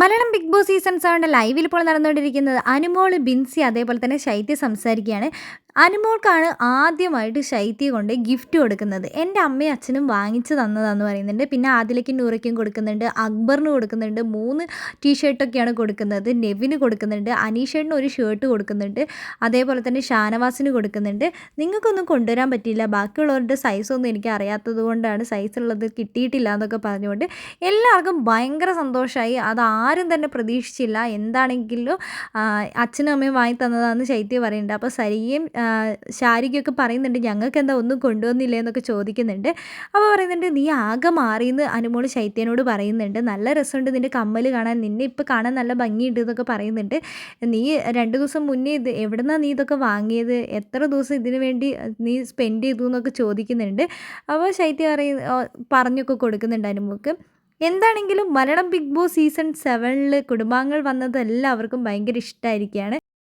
Malayalam big boss season സെവന്റെ ലൈവിൽ ഇപ്പോൾ നടന്നുകൊണ്ടിരിക്കുന്നത് അനുമോൾ ബിൻസി അതേപോലെ തന്നെ ശൈത്യ സംസാരിക്കുകയാണ്. അനുമോൾക്കാണ് ആദ്യമായിട്ട് ശൈത്യ കൊണ്ട് ഗിഫ്റ്റ് കൊടുക്കുന്നത്. എന്റെ അമ്മയും അച്ഛനും വാങ്ങിച്ചു തന്നതാന്ന് പറയുന്നുണ്ട്. പിന്നെ ആദിലയ്ക്കും നൂറയ്ക്കും കൊടുക്കുന്നുണ്ട്. അക്ബറിന് കൊടുക്കുന്നുണ്ട്. മൂന്ന് ടീഷർട്ടൊക്കെയാണ് കൊടുക്കുന്നത്. നെവിന് കൊടുക്കുന്നുണ്ട്. അനീഷേട്ടിന് ഒരു ഷർട്ട് കൊടുക്കുന്നുണ്ട്. അതേപോലെ തന്നെ ഷാനവാസിന് കൊടുക്കുന്നുണ്ട്. നിങ്ങൾക്കൊന്നും കൊണ്ടുവരാൻ പറ്റിയില്ല. ബാക്കിയുള്ളവരുടെ സൈസൊന്നും എനിക്ക് അറിയാത്തത് കൊണ്ടാണ് സൈസ് ഉള്ളത് കിട്ടിയിട്ടില്ല എന്നൊക്കെ പറഞ്ഞുകൊണ്ട് എല്ലാവർക്കും ഭയങ്കര സന്തോഷമായി അത് ആരും തന്നെ പ്രതീക്ഷിച്ചില്ല. എന്താണെങ്കിലും അച്ഛനും അമ്മയും വാങ്ങി തന്നതാണെന്ന് ശൈത്യ പറയുന്നുണ്ട്. അപ്പോൾ സരിയും ശാരികയൊക്കെ പറയുന്നുണ്ട് ഞങ്ങൾക്ക് എന്താ ഒന്നും കൊണ്ടുവന്നില്ലേ? എന്നൊക്കെ ചോദിക്കുന്നുണ്ട്. അപ്പോൾ പറയുന്നുണ്ട് നീ ആകെ മാറിയെന്ന് അനുമോൾ ശൈത്യനോട് പറയുന്നുണ്ട്. നല്ല രസമുണ്ട് നിന്റെ കമ്മൽ കാണാൻ. നിന്നെ ഇപ്പോൾ കാണാൻ നല്ല ഭംഗിയുണ്ട് എന്നൊക്കെ പറയുന്നുണ്ട്. നീ രണ്ട് ദിവസം മുന്നേ ഇത് എവിടുന്നാണ് നീ ഇതൊക്കെ വാങ്ങിയത്? എത്ര ദിവസം ഇതിനു വേണ്ടി നീ സ്പെൻഡ് ചെയ്തു? എന്നൊക്കെ ചോദിക്കുന്നുണ്ട്. അപ്പോൾ ശൈത്യ പറയ പറഞ്ഞൊക്കെ കൊടുക്കുന്നുണ്ട് അനുമോൾക്ക്. എന്താണെങ്കിലും മലയാളം ബിഗ് ബോസ് സീസൺ സെവനിൽ കുടുംബാംഗങ്ങൾ വന്നത് എല്ലാവർക്കും ഭയങ്കര ഇഷ്ടമായിരിക്കുകയാണ്